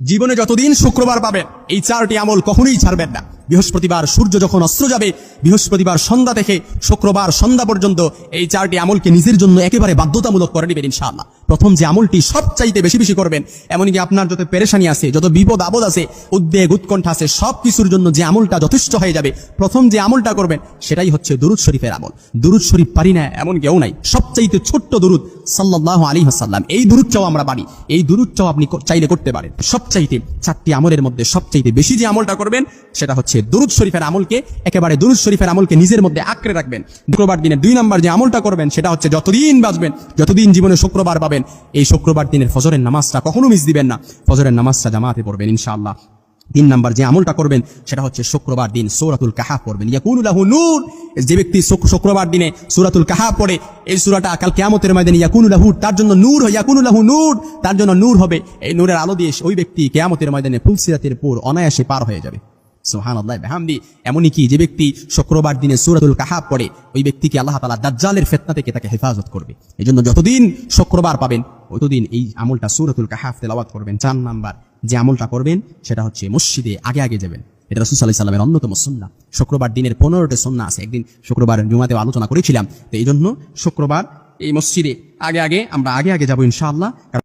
জীবনে যতদিন শুক্রবার পাবেন এই চারটি আমল কখনোই ছাড়বেন না। বৃহস্পতিবার সূর্য যখন অস্ত্র যাবে, বৃহস্পতিবার সন্ধ্যা থেকে শুক্রবার সন্ধ্যা পর্যন্ত এই চারটি আমলকে নিজের জন্য একেবারে বাধ্যতামূলক করে নেবেন ইনশাআল্লাহ। প্রথম যে আমলটি সবচাইতে বেশি বেশি করবেন, এমনকি আপনার যত পেরেশানি আছে, যত বিপদ আপদ আছে, উদ্বেগ, উৎকণ্ঠা আছে সব কিছুর জন্য যে আমলটা যথেষ্ট হয়ে যাবে, প্রথম যে আমলটা করবেন, সেটাই হচ্ছে দুরুদ শরীফের আমল। দুরুদ শরীফ পারি না এমন কেউ নাই। সবচাইতে ছোট্ট দুরুদ সাল্লাহ আলী হাসাল্লাম এই দুরুদটাও আমরা পারি। এই দুরুদটাও আপনি চাইলে করতে পারেন। সবচাইতে চারটি আমলের মধ্যে সবচাইতে বেশি যে আমলটা করবেন, সেটা হচ্ছে দুরুদ শরীফের আমলকে একেবারে দুরুদ শরীফের আমলকে নিজের মধ্যে আঁকড়ে রাখবেন। শুক্রবার দিনে দুই নাম্বার যে আমলটা করবেন, সেটা হচ্ছে যতদিন বাঁচবেন, যতদিন জীবনে শুক্রবার পাবেন, এই শুক্রবার দিনের ফজরের নামাজটা কখনো মিস দিবেন না। ফজরের নামাজটা জামাতে পড়বেন, ইনশাআল্লাহ। তিন নাম্বার যে আমলটা করবেন, সেটা হচ্ছে শুক্রবার দিন সৌরাতুল কাহাব পড়বেন। ইয়াকুনুলাহু নূর। যে ব্যক্তি শুক্রবার দিনে সূরাতুল কাহাব পড়ে, এই সূরাটা কাল কিয়ামতের ময়দানে ইয়াকুনুলাহু তার জন্য নূর হয় ইয়াকুনুলাহু নূর। তার জন্য নূর হবে, এই নূরের আলো দিয়ে ওই ব্যক্তি কিয়ামতের ময়দানে ফুলসিরাতের পুর অনায়াসে পার হয়ে যাবে। শুক্রবার সেটা হচ্ছে মসজিদে আগে আগে যাবেন। এটা অন্যতম শুক্রবার দিনের পনেরোটি সন্না আছে। একদিন শুক্রবার জুমাতে আলোচনা করেছিলাম, তো এই জন্য শুক্রবার এই মসজিদে আগে আগে আমরা আগে আগে যাব ইনশাআল্লাহ।